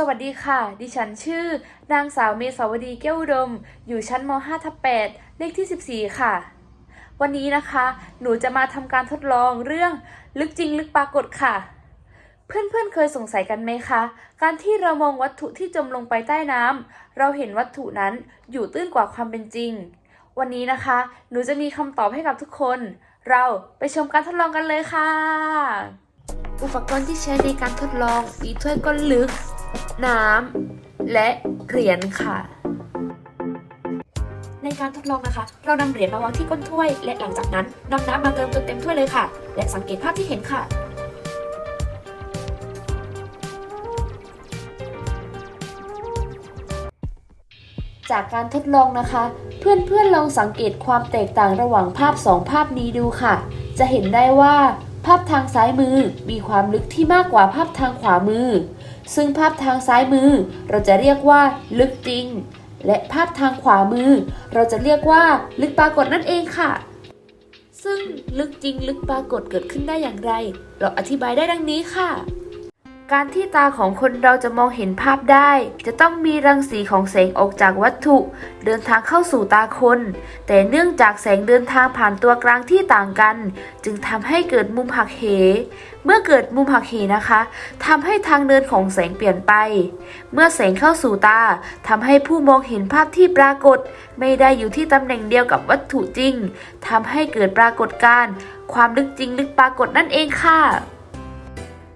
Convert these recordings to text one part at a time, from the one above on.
สวัสดีค่ะ ดิฉันชื่อ นางสาวเมษาวดีแก้วอุดม อยู่ชั้นม .5 ทับ8เลขที่ 14 ค่ะ วันนี้นะคะ หนูจะมาทำการทดลองเรื่องลึกจริงลึกปรากฏค่ะ เพื่อนๆเคยสงสัยกันไหมคะ การที่เรามองวัตถุที่จมลงไปใต้น้ำ เราเห็นวัตถุนั้นอยู่ตื้นกว่าความเป็นจริง วันนี้นะคะ หนูจะมีคำตอบให้กับทุกคน เราไปชมการทดลองกันเลยค่ะ อุปกรณ์ที่ใช้ในการทดลองมีถ้วยก้นลึก น้ำ และเหรียญค่ะ ในการทดลองนะคะ เรานำเหรียญมาวางที่ก้นถ้วย และหลังจากนั้นนำน้ำมาเติมจนเต็มถ้วยเลยค่ะ และสังเกตภาพที่เห็นค่ะจากการทดลองนะคะ เพื่อนๆลองสังเกตความแตกต่างระหว่างภาพสองภาพนี้ดูค่ะ จะเห็นได้ว่า ภาพทางซ้ายมือมีความลึกที่มากกว่าภาพทางขวามือ ซึ่งภาพทางซ้ายมือเราจะเรียกว่าลึกจริง และภาพทางขวามือ เราจะเรียกว่าลึกปรากฏนั่นเองค่ะ ซึ่งลึกจริงลึกปรากฏเกิดขึ้นได้อย่างไร เราอธิบายได้ดังนี้ค่ะ การที่ตาของคนเราจะมองเห็นภาพได้ จะต้องมีรังสีของแสงออกจากวัตถุ เดินทางเข้าสู่ตาคน แต่เนื่องจากแสงเดินทางผ่านตัวกลางที่ต่างกัน จึงทำให้เกิดมุมหักเห เมื่อเกิดมุมหักเหนะคะทำให้ทางเดินของแสงเปลี่ยนไป เมื่อแสงเข้าสู่ตาทำให้ผู้มองเห็นภาพที่ปรากฏ ไม่ได้อยู่ที่ตำแหน่งเดียวกับวัตถุจริงทำให้เกิดปรากฏการณ์ความลึกจริงลึกปรากฏนั่นเองค่ะ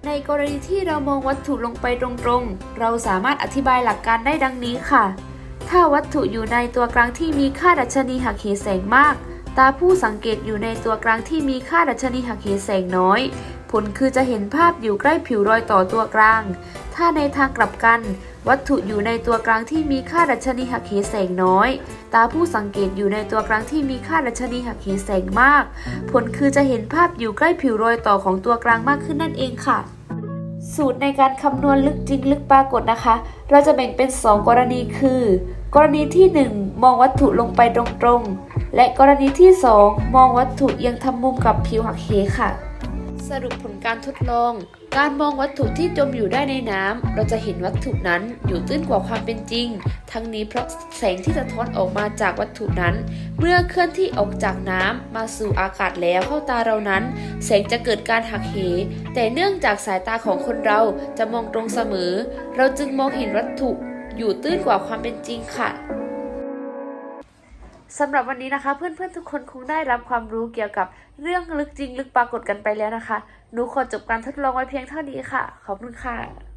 ในกรณีที่เรามองวัตถุลงไปตรงๆ เราสามารถอธิบายหลักการได้ดังนี้ค่ะ ถ้าวัตถุอยู่ในตัวกลางที่มีค่าดัชนีหักเหแสงมาก ตาผู้สังเกตอยู่ในตัวกลางที่มีค่าดัชนีหักเหแสงน้อย ผลคือจะเห็นภาพอยู่ใกล้ผิวรอยต่อตัวกลาง ถ้าในทางกลับกัน วัตถุอยู่ในตัวกลางที่มีค่าดัชนีหักเหแสงน้อย ตาผู้สังเกตอยู่ในตัวกลางที่มีค่าดัชนีหักเหแสงมาก ผลคือจะเห็นภาพอยู่ใกล้ผิวรอยต่อของตัวกลางมากขึ้นนั่นเองค่ะ สูตรในการคำนวณลึกจริงลึกปรากฏนะคะ เราจะแบ่งเป็น 2 กรณีคือ กรณีที่ 1 มองวัตถุลงไปตรงๆ และกรณีที่ 2 มองวัตถุเอียังทำมุมกับผิวหักเหค่ะ สรุปผลการทดลอง การมองวัตถุที่จมอยู่ได้ในน้ำ เราจะเห็นวัตถุนั้นอยู่ตื้นกว่าความเป็นจริง ทั้งนี้เพราะแสงที่สะท้อนออกมาจากวัตถุนั้น เมื่อเคลื่อนที่ออกจากน้ำมาสู่อากาศแล้วเข้าตาเรานั้น แสงจะเกิดการหักเห แต่เนื่องจากสายตาของคนเราจะมองตรงเสมอ เราจึงมองเห็นวัตถุอยู่ตื้นกว่าความเป็นจริงค่ะ สำหรับวันนี้นะคะเพื่อนๆทุกคนคงได้รับความรู้เกี่ยวกับเรื่องลึกจริงลึกปรากฏกันไปแล้วนะคะ หนูขอจบการทดลองไว้เพียงเท่านี้ค่ะ ขอบคุณค่ะ